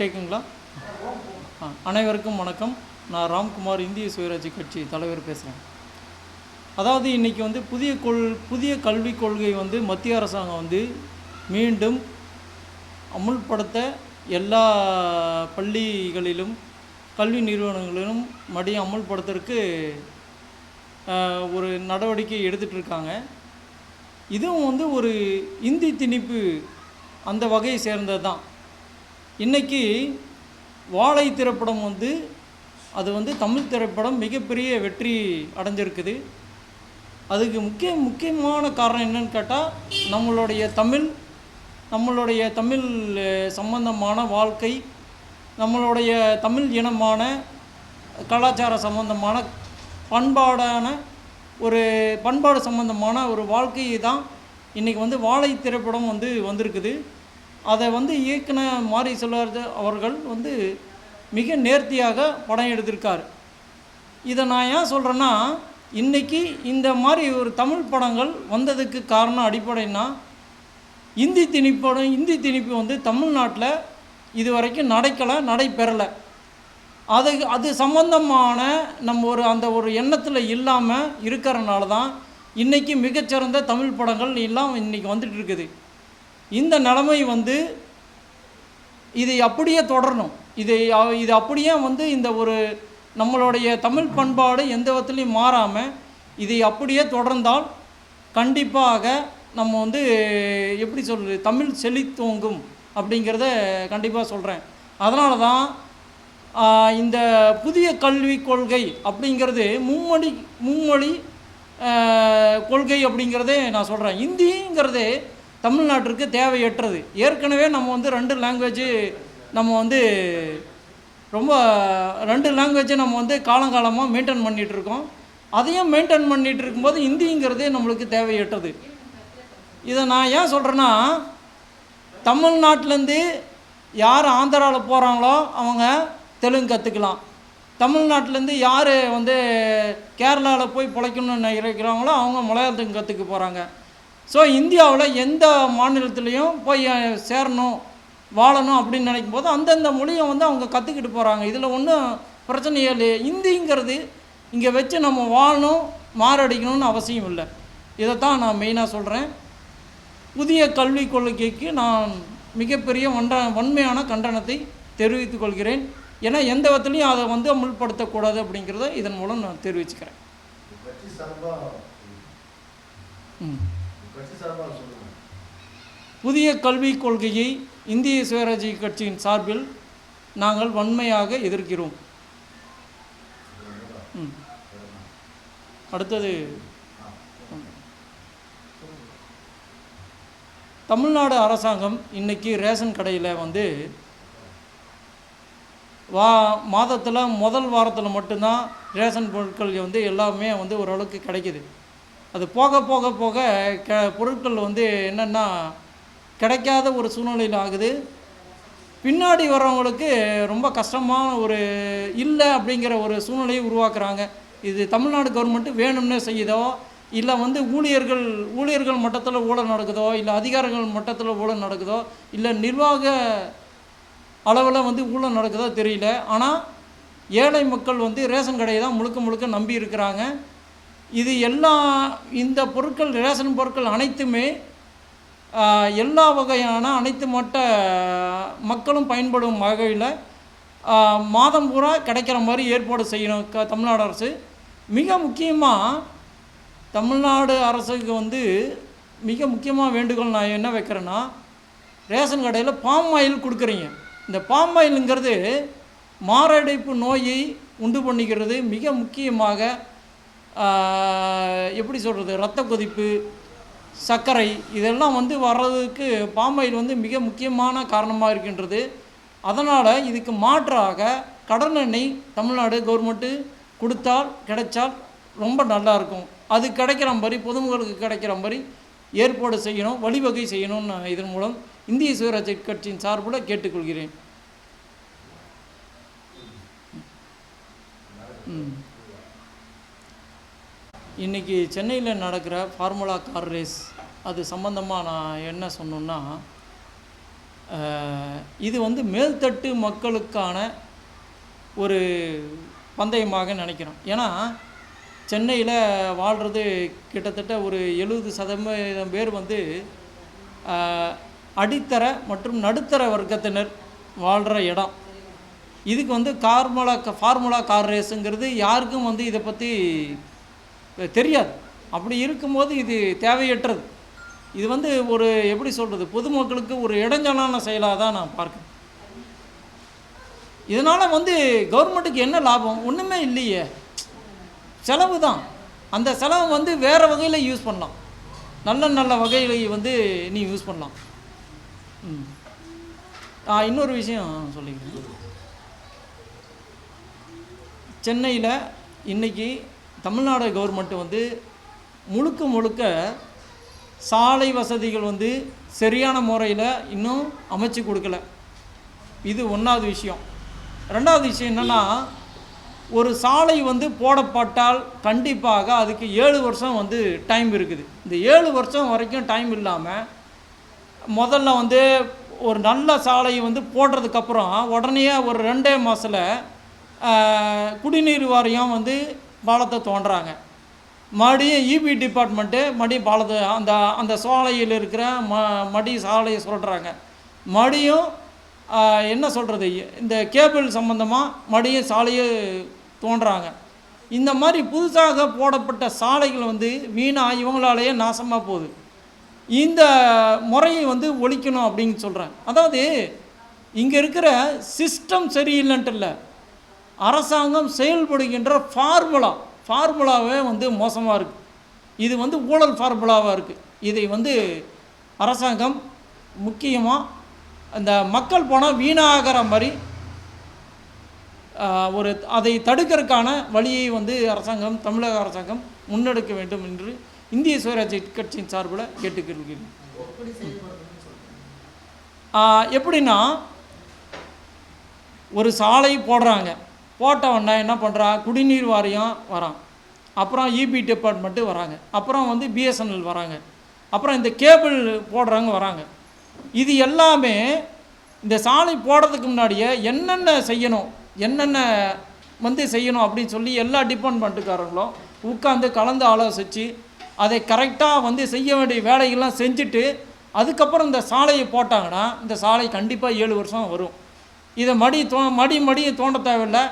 டேக்குங்களா ஆ அனைவருக்கும் வணக்கம். நான் ராம்குமார் இந்திய சுயராட்சி கட்சி தலைவர் பேசுகிறேன் அதாவது இன்றைக்கி வந்து புதிய கொள் புதிய கல்விக் கொள்கை வந்து மத்திய அரசாங்கம் வந்து மீண்டும் அமுல்படுத்த எல்லா பள்ளிகளிலும் கல்வி நிறுவனங்களிலும் மறுபடியும் அமுல்படுத்துறதுக்கு ஒரு நடவடிக்கை எடுத்துகிட்டு இருக்காங்க இதுவும் வந்து ஒரு இந்தி திணிப்பு அந்த வகையை சேர்ந்தது தான் இன்றைக்கி வாழை திரைப்படம் வந்து அது வந்து தமிழ் திரைப்படம் மிகப்பெரிய வெற்றி அடைஞ்சிருக்குது. அதுக்கு முக்கிய முக்கியமான காரணம் என்னன்னு கேட்டால் நம்மளுடைய தமிழ் நம்மளுடைய தமிழ் சம்பந்தமான வாழ்க்கை நம்மளுடைய தமிழ் இனமான கலாச்சார சம்பந்தமான பண்பாடான ஒரு பண்பாடு சம்பந்தமான ஒரு வாழ்க்கையை தான் இன்றைக்கி வந்து வாழை திரைப்படம் வந்து வந்திருக்குது. அதை வந்து இயக்குன மாரி செல்வராஜ் அவர்கள் வந்து மிக நேர்த்தியாக படம் எடுத்திருக்கார். இதை நான் ஏன் சொல்கிறேன்னா இன்றைக்கி இந்த மாதிரி ஒரு தமிழ் படங்கள் வந்ததுக்கு காரணம் அடிப்படைன்னா இந்தி திணிப்படம் இந்தி திணிப்பு வந்து தமிழ்நாட்டில் இது வரைக்கும் நடக்கலை நடைபெறலை. அது அது சம்பந்தமான நம்ம ஒரு அந்த ஒரு எண்ணத்தில் இல்லாமல் இருக்கிறனால தான் இன்றைக்கி மிகச்சிறந்த தமிழ் படங்கள் எல்லாம் இன்றைக்கி வந்துட்டு இருக்குது. இந்த நிலைமை வந்து இதை அப்படியே தொடரணும். இதை இது அப்படியே வந்து இந்த ஒரு நம்மளுடைய தமிழ் பண்பாடு எந்த விதத்துலையும் மாறாமல் இதை அப்படியே தொடர்ந்தால் கண்டிப்பாக நம்ம வந்து எப்படி சொல்கிறது தமிழ் செழித்தோங்கும் அப்படிங்கிறத கண்டிப்பாக சொல்கிறேன் அதனால தான் இந்த புதிய கல்விக் கொள்கை அப்படிங்கிறது மும்மொழி மும்மொழி கொள்கை அப்படிங்கிறதே நான் சொல்கிறேன் இந்திங்கிறதே தமிழ்நாட்டிற்கு தேவையற்றது. ஏற்கனவே நம்ம வந்து ரெண்டு லாங்குவேஜ் நம்ம வந்து ரொம்ப ரெண்டு லாங்குவேஜை நம்ம வந்து காலங்காலமாக மெயின்டைன் பண்ணிகிட்டு இருக்கோம் அதையும் மெயின்டைன் பண்ணிகிட்டு இருக்கும்போது ஹிந்திங்கிறது நம்மளுக்கு தேவையற்றது. இதை நான் ஏன் சொல்கிறேன்னா தமிழ்நாட்டிலேருந்து யார் ஆந்திராவில் போகிறாங்களோ அவங்க தெலுங்கு கற்றுக்கலாம் தமிழ்நாட்டிலேருந்து யார் வந்து கேரளாவில் போய் பிழைக்கணும்னு நினைக்கிறாங்களோ அவங்க மலையாளத்துக்கு கற்றுக்க போகிறாங்க ஸோ இந்தியாவில் எந்த மாநிலத்துலேயும் போய் சேரணும் வாழணும் அப்படின்னு நினைக்கும் போது அந்தந்த மொழியை வந்து அவங்க கற்றுக்கிட்டு போகிறாங்க இதில் ஒன்றும் பிரச்சனையே இல்லை. இந்திங்கிறது இங்கே வச்சு நம்ம வாழணும் மாரடிக்கணும்னு அவசியம் இல்லை. இதைத்தான் நான் மெயினாக சொல்கிறேன் புதிய கல்விக் கொள்கைக்கு நான் மிகப்பெரிய வண்ட வன்மையான கண்டனத்தை தெரிவித்துக் கொள்கிறேன். ஏன்னா எந்த விதத்துலையும் அதை வந்து அமுல்படுத்தக்கூடாது அப்படிங்கிறத இதன் மூலம் நான் தெரிவிச்சுக்கிறேன். ம். புதிய கல்விக் கொள்கையை இந்திய சுயராஜ்ய கட்சியின் சார்பில் நாங்கள் வன்மையாக எதிர்க்கிறோம். அடுத்தது. தமிழ்நாடு அரசாங்கம் இன்னைக்கு ரேஷன் கடையில் வந்து வா மாதத்தில் முதல் வாரத்தில் மட்டும்தான் ரேஷன் பொருட்கள் வந்து எல்லாமே வந்து ஓரளவுக்கு கிடைக்கிது. அது போக போக போக க பொருட்கள் வந்து என்னென்னா கிடைக்காத ஒரு சூழ்நிலையில் ஆகுது. பின்னாடி வர்றவங்களுக்கு ரொம்ப கஷ்டமான ஒரு இல்லை அப்படிங்கிற ஒரு சூழ்நிலையை உருவாக்குறாங்க. இது தமிழ்நாடு கவர்மெண்ட்டு வேணும்னே செய்யுதோ இல்லை வந்து ஊழியர்கள் ஊழியர்கள் மட்டத்தில் ஊழல் நடக்குதோ இல்லை அதிகாரிகள் மட்டத்தில் ஊழல் நடக்குதோ இல்லை நிர்வாக அளவில் வந்து ஊழல் நடக்குதோ தெரியல. ஆனால் ஏழை மக்கள் வந்து ரேஷன் கடையை தான் முழுக்க முழுக்க நம்பி இருக்கிறாங்க. இது எல்லா இந்த பொருட்கள் ரேஷன் பொருட்கள் அனைத்துமே எல்லா வகையான அனைத்து மட்ட மக்களும் பயன்படும் வகையில் மாதம் பூரா கிடைக்கிற மாதிரி ஏற்பாடு செய்யணும் க தமிழ்நாடு அரசு. மிக முக்கியமாக தமிழ்நாடு அரசுக்கு வந்து மிக முக்கியமாக வேண்டுகோள் நான் என்ன வைக்கிறேன்னா ரேஷன் கடையில் பாம் ஆயில் கொடுக்குறீங்க. இந்த பாம் ஆயிலுங்கிறது மாரடைப்பு நோயை உண்டு பண்ணிக்கிறது மிக முக்கியமாக எப்படி சொல்கிறது ரத்த கொதிப்பு சர்க்கரை இதெல்லாம் வந்து வர்றதுக்கு பாமாயில் வந்து மிக முக்கியமான காரணமாக இருக்கின்றது. அதனால் இதுக்கு மாற்றாக கடலெண்ணெய் தமிழ்நாடு கவர்மெண்ட்டு கொடுத்தால் கிடைச்சால் ரொம்ப நல்லாயிருக்கும் அது கிடைக்கிற மாதிரி பொதுமக்களுக்கு கிடைக்கிற மாதிரி ஏற்பாடு செய்யணும் வழிவகை செய்யணும்னு நான் இதன் மூலம் இந்திய சுயராஜ்ய கட்சியின் சார்பில் கேட்டுக்கொள்கிறேன். ம். இன்றைக்கி சென்னையில் நடக்கிற ஃபார்முலா கார் ரேஸ் அது சம்மந்தமாக நான் என்ன சொன்னோன்னா இது வந்து மேல்தட்டு மக்களுக்கான ஒரு பந்தயமாக நினைக்கிறோம் ஏன்னா சென்னையில் வாழ்கிறது கிட்டத்தட்ட ஒரு எழுபது சதவீதம் பேர் வந்து அடித்தர மற்றும் நடுத்தர வர்க்கத்தினர் வாழ்கிற இடம். இதுக்கு வந்து கார்முலா ஃபார்முலா கார் ரேஸுங்கிறது யாருக்கும் வந்து இதை பற்றி தெரியாது. அப்படி இருக்கும்போது இது தேவையற்றது. இது வந்து ஒரு எப்படி சொல்கிறது பொதுமக்களுக்கு ஒரு இடைஞ்சலான செயலாக தான் நான் பார்க்குறேன். இதனால் வந்து கவர்மெண்ட்டுக்கு என்ன லாபம்? ஒன்றுமே இல்லையே. செலவு தான். அந்த செலவு வந்து வேறு வகையில் யூஸ் பண்ணலாம். நல்ல நல்ல வகையில் வந்து நீ யூஸ் பண்ணலாம். ம். ஆ இன்னொரு விஷயம் சொல்லிக்கிறேன். சென்னையில் இன்றைக்கி தமிழ்நாடு கவர்மெண்ட் வந்து முழுக்க முழுக்க சாலை வசதிகள் வந்து சரியான முறையில் இன்னும் அமைச்சு கொடுக்கல. இது ஒன்றாவது விஷயம். ரெண்டாவது விஷயம் என்னென்னா ஒரு சாலை வந்து போடப்பட்டால் கண்டிப்பாக அதுக்கு ஏழு வருஷம் வந்து டைம் இருக்குது. இந்த ஏழு வருஷம் வரைக்கும் டைம் இல்லாமல் முதல்ல வந்து ஒரு நல்ல சாலையை வந்து போடுறதுக்கப்புறம் உடனே ஒரு ரெண்டே மாதத்தில் குடிநீர் வாரியம் வந்து பாலத்தை தோன்றாங்க. மறுபடியும் இபி டிபார்ட்மெண்ட்டு மறுபடியும் பாலத்தை அந்த அந்த சோலையில் இருக்கிற ம மடி சாலையை சொல்கிறாங்க மறுபடியும் என்ன சொல்கிறது இந்த கேபிள் சம்மந்தமாக மறுபடியும் சாலையை தோன்றுறாங்க இந்த மாதிரி புதுசாக போடப்பட்ட சாலைகள் வந்து வீணாக இவங்களாலேயே நாசமாக போகுது. இந்த முறையை வந்து ஒழிக்கணும் அப்படின்னு சொல்கிறேன் அதாவது இங்கே இருக்கிற சிஸ்டம் சரியில்லைன்ட்டு இல்லை. அரசாங்கம் செயல்படுகின்ற ஃபார்முலா ஃபார்முலாவே வந்து மோசமாக இருக்குது இது வந்து ஊழல் ஃபார்முலாவாக இருக்குது இதை வந்து அரசாங்கம் முக்கியமாக அந்த மக்கள் பணம் வீணாகிற மாதிரி ஒரு அதை தடுக்கிறதுக்கான வழியை வந்து அரசாங்கம் தமிழக அரசாங்கம் முன்னெடுக்க வேண்டும் என்று இந்திய சுயராஜ்ய கட்சியின் சார்பில் கேட்டுக்கொள்கிறேன். எப்படின்னா ஒரு சாலை போடுறாங்க. போட்ட என்ன பண்ணுறான் குடிநீர் வாரியம் வரான். அப்புறம் இபி டிபார்ட்மெண்ட்டு வராங்க. அப்புறம் வந்து பிஎஸ்என்எல் வராங்க. அப்புறம் இந்த கேபிள் போடுறவங்க வராங்க. இது எல்லாமே இந்த சாலை போடுறதுக்கு முன்னாடியே என்னென்ன செய்யணும்? என்னென்ன வந்து செய்யணும் அப்படின்னு சொல்லி எல்லா டிபார்ட்மெண்ட்டுக்காரங்களும் உட்காந்து கலந்து ஆலோசித்து அதை கரெக்டாக வந்து செய்ய வேண்டிய வேலைகள்லாம் செஞ்சுட்டு அதுக்கப்புறம் இந்த சாலையை போட்டாங்கன்னா இந்த சாலை கண்டிப்பாக ஏழு வருஷம் வரும். இதை மடி தோ மடி மடி தோண்ட தேவையில்லை.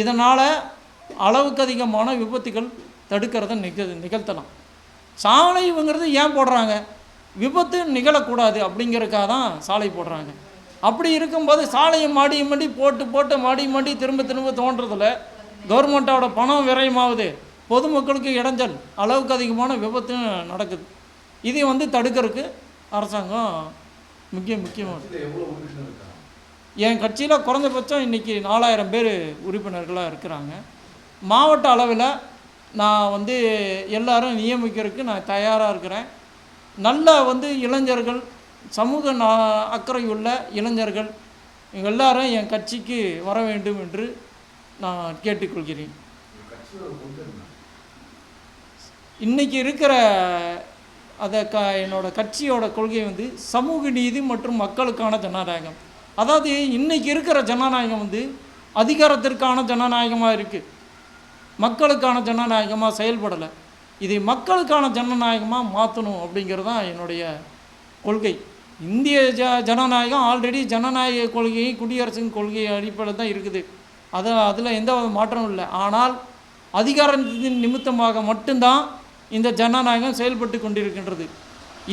இதனால் அளவுக்கு அதிகமான விபத்துகள் தடுக்கிறத நிக நிகழ்த்தலாம். சாலைங்கிறது ஏன் போடுறாங்க? விபத்து நிகழக்கூடாது அப்படிங்கிறதுக்காக தான் சாலை போடுறாங்க. அப்படி இருக்கும்போது சாலையை மாடி மாடி போட்டு போட்டு மாடி மாடி திரும்ப திரும்ப தோன்றதில் கவர்மெண்ட்டோட பணம் விரயமாகுது. பொதுமக்களுக்கு இடைஞ்சல் அளவுக்கு அதிகமான விபத்து நடக்குது. இதை வந்து தடுக்கிறதுக்கு அரசாங்கம் முக்கிய முக்கியமாக இதுல எவ்வளவு உறுப்பினர் இருக்காங்க என் கட்சியில் குறைஞ்சபட்சம் இன்றைக்கி நாலாயிரம் பேர் உறுப்பினர்களாக இருக்கிறாங்க. மாவட்ட அளவில் நான் வந்து எல்லாரும் நியமிக்கிறதுக்கு நான் தயாராக இருக்கிறேன். நல்ல வந்து இளைஞர்கள் சமூக நா அக்கறையுள்ள இளைஞர்கள் இவங்க எல்லாரும் என் கட்சிக்கு வர வேண்டும் என்று நான் கேட்டுக்கொள்கிறேன். இன்றைக்கி இருக்கிற அதை க என்னோட கட்சியோட கொள்கை வந்து சமூக நீதி மற்றும் மக்களுக்கான ஜனநாயகம். அதாவது இன்றைக்கி இருக்கிற ஜனநாயகம் வந்து அதிகாரத்திற்கான ஜனநாயகமாக இருக்குது மக்களுக்கான ஜனநாயகமாக செயல்படலை. இதை மக்களுக்கான ஜனநாயகமாக மாற்றணும் அப்படிங்கிறது தான் என்னுடைய கொள்கை. இந்திய ஜ ஜனநாயகம் ஆல்ரெடி ஜனநாயக கொள்கையும் குடியரசின் கொள்கை அடிப்படையில் தான் இருக்குது. அது அதில் எந்த மாற்றமும் இல்லை. ஆனால் அதிகாரத்தின் நிமித்தமாக மட்டும்தான் இந்த ஜனநாயகம் செயல்பட்டு கொண்டிருக்கின்றது.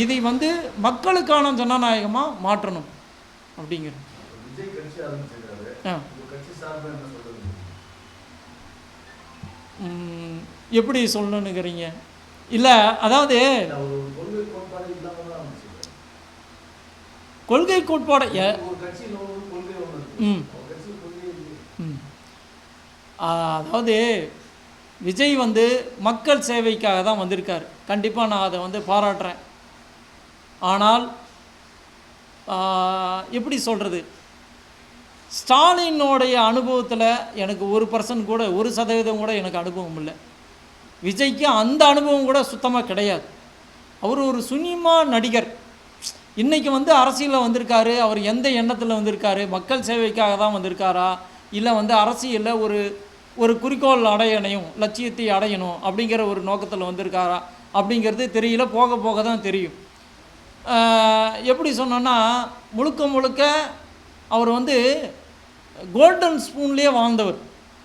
இதை வந்து மக்களுக்கான ஜனநாயகமாக மாற்றணும் அப்படிங்கிறது. எப்படி சொல்லணுங்கிறீங்க? இல்லை அதாவது கொள்கை கோட்பாடு அதாவது விஜய் வந்து மக்கள் சேவைக்காக தான் வந்திருக்கார். கண்டிப்பாக நான் அதை வந்து பாராட்டுறேன். ஆனால் எப்படி சொல்கிறது ஸ்டாலினோடைய அனுபவத்தில் எனக்கு ஒரு பர்சன்ட் கூட ஒரு சதவீதம் கூட எனக்கு அனுபவம் இல்லை. விஜய்க்கு அந்த அனுபவம் கூட சுத்தமாக கிடையாது. அவர் ஒரு சுனிமா நடிகர். இன்றைக்கி வந்து அரசியலில் வந்திருக்காரு அவர் எந்த எண்ணத்தில் வந்திருக்காரு மக்கள் சேவைக்காக தான் வந்திருக்காரா இல்லை வந்து அரசியலில் ஒரு ஒரு குறிக்கோள் அடையணையும் லட்சியத்தை அடையணும் அப்படிங்கிற ஒரு நோக்கத்தில் வந்திருக்காரா அப்படிங்கிறது தெரியல போக போக தான் தெரியும். எப்படி சொன்னோன்னா முழுக்க முழுக்க அவர் வந்து கோல்டன் ஸ்பூன்லேயே வாழ்ந்தவர்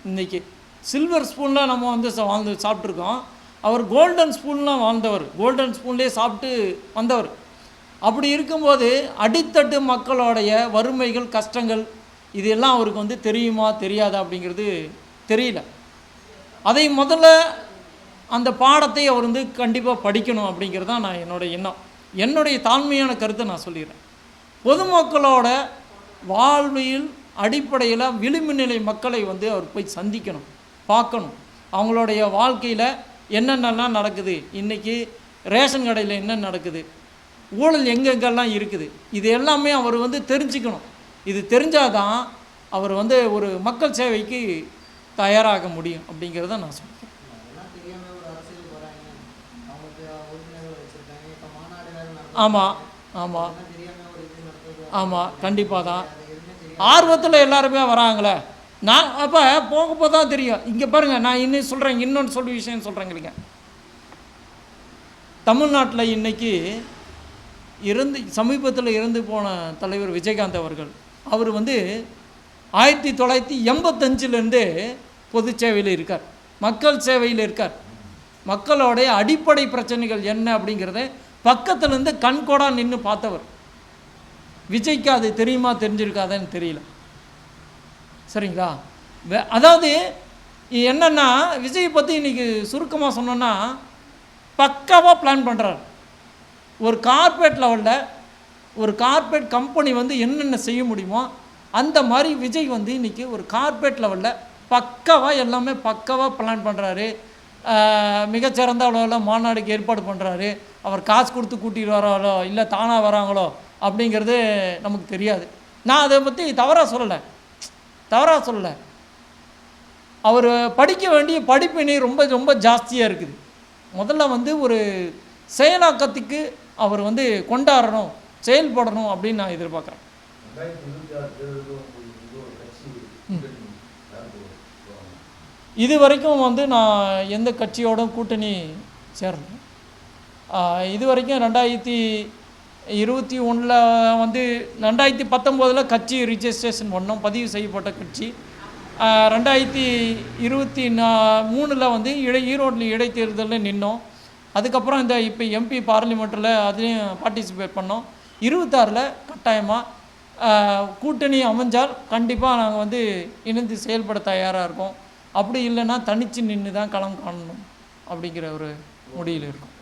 இன்றைக்கி சில்வர் ஸ்பூனில் நம்ம வந்து வாழ்ந்து சாப்பிட்ருக்கோம் அவர் கோல்டன் ஸ்பூன்லாம் வாழ்ந்தவர். கோல்டன் ஸ்பூன்லேயே சாப்பிட்டு வந்தவர். அப்படி இருக்கும்போது அடித்தட்டு மக்களுடைய வறுமைகள் கஷ்டங்கள் இதெல்லாம் அவருக்கு வந்து தெரியுமா தெரியாதா அப்படிங்கிறது தெரியல. அதை முதல்ல அந்த பாடத்தை அவர் வந்து கண்டிப்பாக படிக்கணும் அப்படிங்கிறது தான் நான் என்னோட எண்ணம். என்னுடைய தாழ்மையான கருத்தை நான் சொல்லிடுறேன். பொதுமக்களோட வாழ்வியல் அடிப்படையில் விளிம்பு நிலை மக்களை வந்து அவர் போய் சந்திக்கணும் பார்க்கணும். அவங்களுடைய வாழ்க்கையில் என்னென்னலாம் நடக்குது? இன்றைக்கி ரேஷன் கடையில் என்ன நடக்குது? ஊழல் எங்கெங்கெல்லாம் இருக்குது? இது எல்லாமே அவர் வந்து தெரிஞ்சுக்கணும். இது தெரிஞ்சாதான் அவர் வந்து ஒரு மக்கள் சேவைக்கு தயாராக முடியும் அப்படிங்கிறத நான் சொல்கிறேன் ஆமாம் ஆமாம் ஆமாம் கண்டிப்பாக தான் ஆர்வத்தில் எல்லாருமே வராங்களே. நான் அப்போ போக போக தான் தெரியும். இங்கே பாருங்கள் நான் இன்னும் சொல்கிறேன் இன்னொன்று சொல்லி விஷயம் சொல்கிறேங்க தமிழ்நாட்டில் இன்றைக்கி இறந்து சமீபத்தில் இறந்து போன தலைவர் விஜயகாந்த் அவர்கள் அவர் வந்து ஆயிரத்தி தொள்ளாயிரத்தி எண்பத்தஞ்சிலேருந்து பொது சேவையில் இருக்கார். மக்கள் சேவையில் இருக்கார். மக்களோடைய அடிப்படை பிரச்சனைகள் என்ன அப்படிங்கிறத பக்கத்துலேருந்து கண்கோடாக நின்று பார்த்தவர். விஜய்க்கு அது தெரியுமா தெரிஞ்சிருக்காதான்னு தெரியல. சரிங்களா? அதாவது என்னென்னா விஜய் பற்றி இன்றைக்கி சுருக்கமாக சொன்னோன்னா பக்காவாக பிளான் பண்ணுறாரு ஒரு கார்ப்பரேட் லெவலில் ஒரு கார்ப்பரேட் கம்பெனி வந்து என்னென்ன செய்ய முடியுமோ அந்த மாதிரி விஜய் வந்து இன்றைக்கி ஒரு கார்ப்பரேட் லெவலில் பக்காவாக எல்லாமே பக்காவாக பிளான் பண்ணுறாரு மிகச்சிறந்த அளவில் மாநாடுக்கு ஏற்பாடு பண்ணுறாரு அவர் காசு கொடுத்து கூட்டிகிட்டு வராங்களோ இல்லை தானாக வராங்களோ அப்படிங்கிறது நமக்கு தெரியாது நான் அதை பற்றி தவறாக சொல்லலை தவறாக சொல்லலை அவர் படிக்க வேண்டிய படிப்பினை ரொம்ப ரொம்ப ஜாஸ்தியாக இருக்குது முதல்ல வந்து ஒரு செயலாக்கத்துக்கு அவர் வந்து கொண்டாடணும் செயல்படணும் அப்படின்னு நான் எதிர்பார்க்குறேன் இது வரைக்கும் வந்து நான் எந்த கட்சியோட கூட்டணி சேரணும் இது வரைக்கும் ரெண்டாயிரத்தி இருபத்தி ஒன்றில் வந்து ரெண்டாயிரத்தி பத்தொம்போதில் கட்சி ரிஜிஸ்ட்ரேஷன் பண்ணோம் பதிவு செய்யப்பட்ட கட்சி. ரெண்டாயிரத்தி இருபத்தி நா மூணில் வந்து இடை ஈரோட்டில் இடைத்தேர்தலில் நின்னோம். அதுக்கப்புறம் இந்த இப்போ எம்பி பார்லிமெண்ட்டில் அதுலேயும் பார்ட்டிசிபேட் பண்ணோம். இருபத்தாறில் கட்டாயமாக கூட்டணி அமைஞ்சால் கண்டிப்பாக நாங்கள் வந்து இணைந்து செயல்பட தயாராக இருக்கோம். அப்படி இல்லைன்னா தனித்து நின்று தான் களம் காணணும் அப்படிங்கிற ஒரு முடிவில் இருக்கும்.